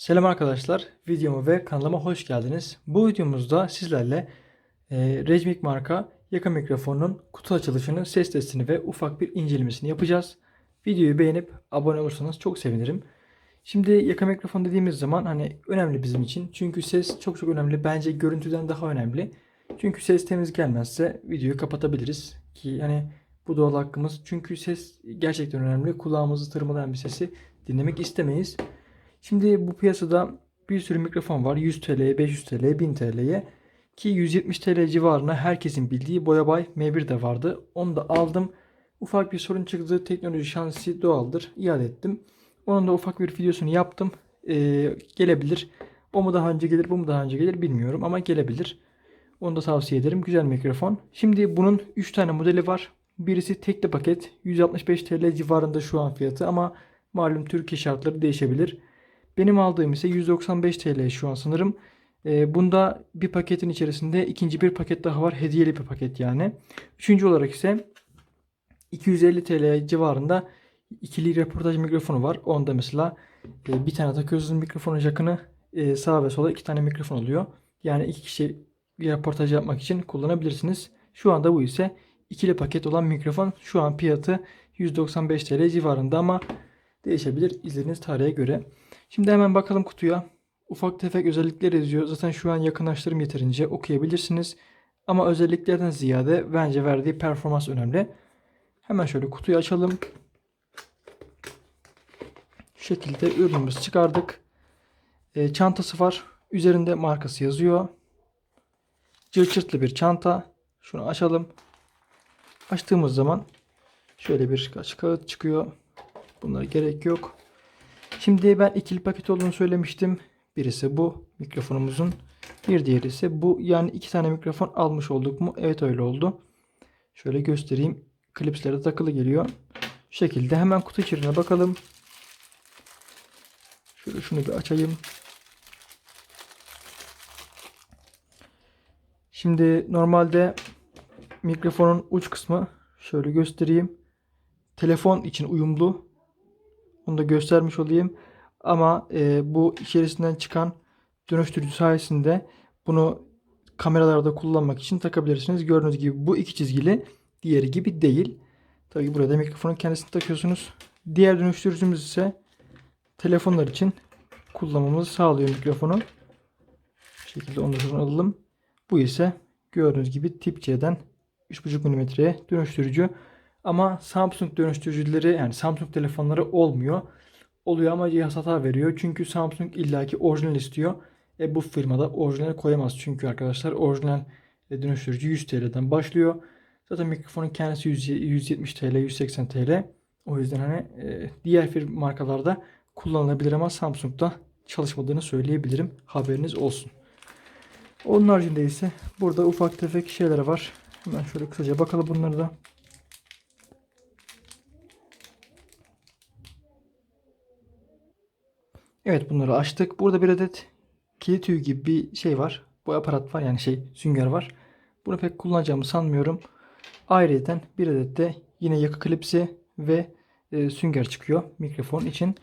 Selam arkadaşlar, videoma ve kanalıma hoş geldiniz. Bu videomuzda sizlerle e, Regmic marka yaka mikrofonun kutu açılışını, ses testini ve ufak bir incelemesini yapacağız. Videoyu beğenip abone olursanız çok sevinirim. Şimdi yaka mikrofon dediğimiz zaman hani önemli bizim için. Çünkü ses çok çok önemli. Bence görüntüden daha önemli. Çünkü ses temiz gelmezse videoyu kapatabiliriz. Ki hani bu doğal hakkımız. Çünkü ses gerçekten önemli. Kulağımızı tırmalayan bir sesi dinlemek istemeyiz. Şimdi bu piyasada bir sürü mikrofon var. 100 TL'ye, 500 TL'ye, 1000 TL'ye. Ki 170 TL civarına herkesin bildiği Boyabay M1 de vardı. Onu da aldım. Ufak bir sorun çıktı. Teknoloji şansı doğaldır. İade ettim. Onun da ufak bir videosunu yaptım. Ee, gelebilir. O mu daha önce gelir, bu mu daha önce gelir bilmiyorum ama gelebilir. Onu da tavsiye ederim. Güzel mikrofon. Şimdi bunun 3 tane modeli var. Birisi tekli paket. 165 TL civarında şu an fiyatı ama malum Türkiye şartları değişebilir. Benim aldığım ise 195 TL şu an sanırım. Ee, bunda bir paketin içerisinde ikinci bir paket daha var. Hediyeli bir paket yani. Üçüncü olarak ise 250 TL civarında ikili röportaj mikrofonu var. Onda mesela e, bir tane takıyorsunuz mikrofonun jackını e, sağa ve sola iki tane mikrofon oluyor. Yani iki kişi bir röportaj yapmak için kullanabilirsiniz. Şu anda bu ise ikili paket olan mikrofon. Şu an fiyatı 195 TL civarında ama değişebilir izlediğiniz tarihe göre. Şimdi hemen bakalım kutuya. Ufak tefek özellikler yazıyor. Zaten şu an yakınlaştırım yeterince okuyabilirsiniz. Ama özelliklerden ziyade bence verdiği performans önemli. Hemen şöyle kutuyu açalım. Şu şekilde ürünümüzü çıkardık. E, çantası var. Üzerinde markası yazıyor. Cırt cırtlı bir çanta. Şunu açalım. Açtığımız zaman şöyle bir kaç kağıt çıkıyor. Bunlara gerek yok. Şimdi ben ikili paket olduğunu söylemiştim. Birisi bu mikrofonumuzun. Bir diğeri ise bu. Yani iki tane mikrofon almış olduk mu? Evet öyle oldu. Şöyle göstereyim. Klipslere takılı geliyor. Şu şekilde hemen kutu içeriğine bakalım. Şöyle şunu bir açayım. Şimdi normalde mikrofonun uç kısmı şöyle göstereyim. Telefon için uyumlu. Onu da göstermiş olayım. Ama e, bu içerisinden çıkan dönüştürücü sayesinde bunu kameralarda kullanmak için takabilirsiniz. Gördüğünüz gibi bu iki çizgili diğeri gibi değil. Tabii burada mikrofonun kendisini takıyorsunuz. Diğer dönüştürücümüz ise telefonlar için kullanmamızı sağlıyor mikrofonu. Bu şekilde onu da alalım. Bu ise gördüğünüz gibi tip C'den 3.5 mm'ye dönüştürücü. Ama Samsung dönüştürücüleri yani Samsung telefonları olmuyor. Oluyor ama cihaz hata veriyor. Çünkü Samsung illaki orijinal istiyor. E bu firmada orijinal koyamaz. Çünkü arkadaşlar orijinal dönüştürücü 100 TL'den başlıyor. Zaten mikrofonun kendisi 100 170 TL, 180 TL. O yüzden hani e, diğer firma markalarda kullanılabilir ama Samsung'da çalışmadığını söyleyebilirim. Haberiniz olsun. Onun haricinde ise burada ufak tefek şeyler var. Hemen şöyle kısaca bakalım bunları da. Evet bunları açtık. Burada bir adet kilit tüyü gibi bir şey var. Bu aparat var yani şey sünger var. Bunu pek kullanacağımı sanmıyorum. Ayrıca bir adet de yine yakı klipsi ve e, sünger çıkıyor mikrofon için.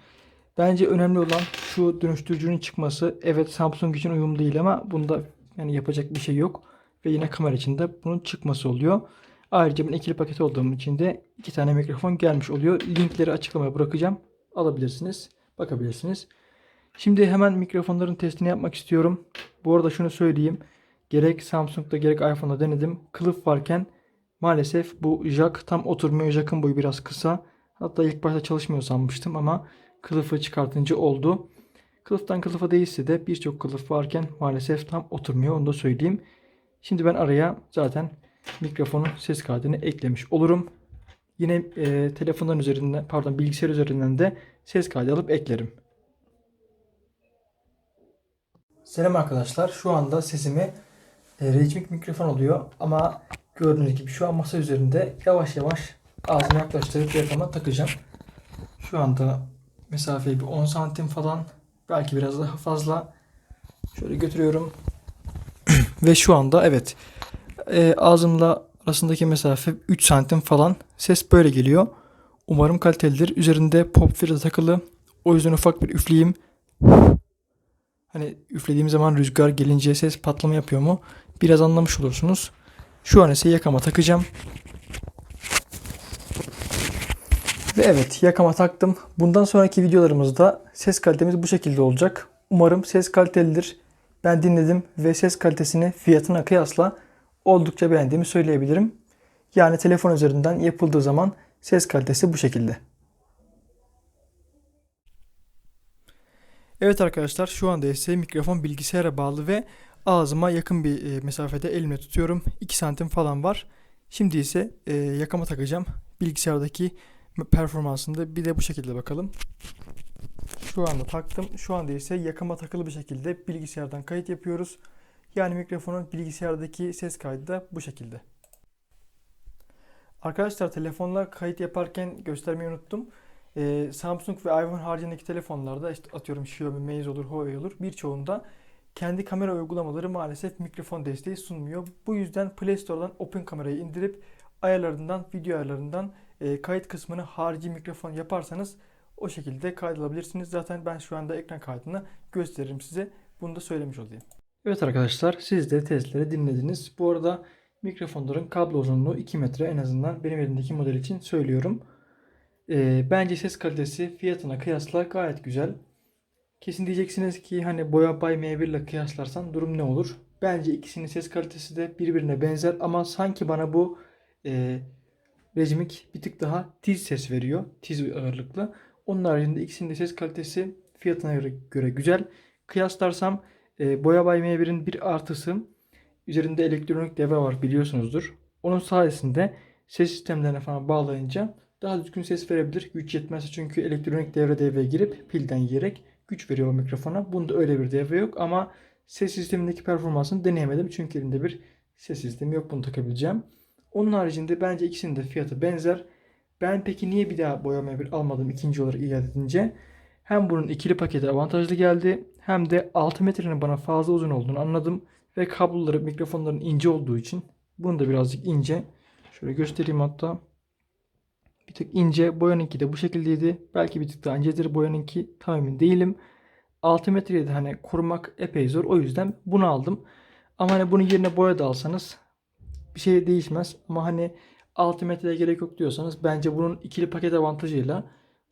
Bence önemli olan şu dönüştürücünün çıkması. Evet Samsung için uyumlu değil ama bunda yani yapacak bir şey yok. Ve yine kamera için de bunun çıkması oluyor. Ayrıca ben ikili paket olduğum için de iki tane mikrofon gelmiş oluyor. Linkleri açıklamaya bırakacağım. Alabilirsiniz. Bakabilirsiniz. Şimdi hemen mikrofonların testini yapmak istiyorum. Bu arada şunu söyleyeyim. Gerek Samsung'da gerek iPhone'da denedim. Kılıf varken maalesef bu jack tam oturmuyor. Jack'ın boyu biraz kısa. Hatta ilk başta çalışmıyor sanmıştım ama kılıfı çıkartınca oldu. Kılıftan kılıfa değilse de birçok kılıf varken maalesef tam oturmuyor. Onu da söyleyeyim. Şimdi ben araya zaten mikrofonun ses kaydını eklemiş olurum. Yine e, telefondan üzerinden pardon bilgisayar üzerinden de ses kaydı alıp eklerim. Selam arkadaşlar. Şu anda sesimi e, Regmic mikrofon oluyor ama gördüğünüz gibi şu an masa üzerinde yavaş yavaş ağzıma yaklaştırıp yakama takacağım. Şu anda mesafeyi bir 10 santim falan belki biraz daha fazla şöyle götürüyorum. Ve şu anda evet e, ağzımla arasındaki mesafe 3 santim falan. Ses böyle geliyor. Umarım kalitelidir. Üzerinde pop filtre takılı. O yüzden ufak bir üfleyeyim. Hani üflediğim zaman rüzgar gelince ses patlama yapıyor mu? Biraz anlamış olursunuz. Şu an ise yakama takacağım. Ve evet yakama taktım. Bundan sonraki videolarımızda ses kalitemiz bu şekilde olacak. Umarım ses kalitelidir. Ben dinledim ve ses kalitesini fiyatına kıyasla oldukça beğendiğimi söyleyebilirim. Yani telefon üzerinden yapıldığı zaman ses kalitesi bu şekilde. Evet arkadaşlar şu anda ise mikrofon bilgisayara bağlı ve ağzıma yakın bir e, mesafede elimle tutuyorum. 2 santim falan var. Şimdi ise e, yakama takacağım. Bilgisayardaki performansında bir de bu şekilde bakalım. Şu anda taktım. Şu anda ise yakama takılı bir şekilde bilgisayardan kayıt yapıyoruz. Yani mikrofonun bilgisayardaki ses kaydı da bu şekilde. Arkadaşlar telefonla kayıt yaparken göstermeyi unuttum. Ee, Samsung ve iPhone haricindeki telefonlarda işte atıyorum Xiaomi, Meizu olur, Huawei olur birçoğunda kendi kamera uygulamaları maalesef mikrofon desteği sunmuyor. Bu yüzden Play Store'dan Open kamerayı indirip ayarlarından, video ayarlarından e, kayıt kısmını harici mikrofon yaparsanız o şekilde kaydalabilirsiniz. Zaten ben şu anda ekran kaydını gösteririm size. Bunu da söylemiş olayım. Evet arkadaşlar siz de testleri dinlediniz. Bu arada mikrofonların kablo uzunluğu 2 metre en azından benim elimdeki model için söylüyorum. Ee, bence ses kalitesi fiyatına kıyasla gayet güzel. Kesin diyeceksiniz ki hani Boya Bay M1 ile kıyaslarsan durum ne olur? Bence ikisinin ses kalitesi de birbirine benzer ama sanki bana bu e, Regimic bir tık daha tiz ses veriyor. Tiz ağırlıklı. Onun haricinde ikisinin de ses kalitesi fiyatına göre, göre güzel. Kıyaslarsam e, Boya Bay M1'in bir artısı üzerinde elektronik devre var biliyorsunuzdur. Onun sayesinde ses sistemlerine falan bağlayınca daha düzgün ses verebilir. Güç yetmezse çünkü elektronik devre devreye girip pilden yiyerek güç veriyor o mikrofona. Bunda öyle bir devre yok ama ses sistemindeki performansını deneyemedim. Çünkü elimde bir ses sistemi yok bunu takabileceğim. Onun haricinde bence ikisinin de fiyatı benzer. Ben peki niye bir daha boyama bir almadım ikinci olarak iade edince? Hem bunun ikili paketi avantajlı geldi hem de 6 metrenin bana fazla uzun olduğunu anladım. Ve kabloları mikrofonların ince olduğu için bunu da birazcık ince. Şöyle göstereyim hatta. Bir tık ince. Boyanınki de bu şekildeydi. Belki bir tık daha incedir boyanınki. Tam emin değilim. 6 metreyi de hani korumak epey zor. O yüzden bunu aldım. Ama hani bunun yerine boya da alsanız bir şey değişmez. Ama hani 6 metreye gerek yok diyorsanız bence bunun ikili paket avantajıyla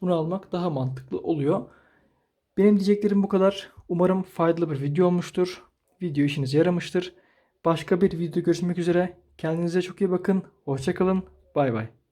bunu almak daha mantıklı oluyor. Benim diyeceklerim bu kadar. Umarım faydalı bir video olmuştur. Video işinize yaramıştır. Başka bir video görüşmek üzere. Kendinize çok iyi bakın. Hoşçakalın. Bay bay.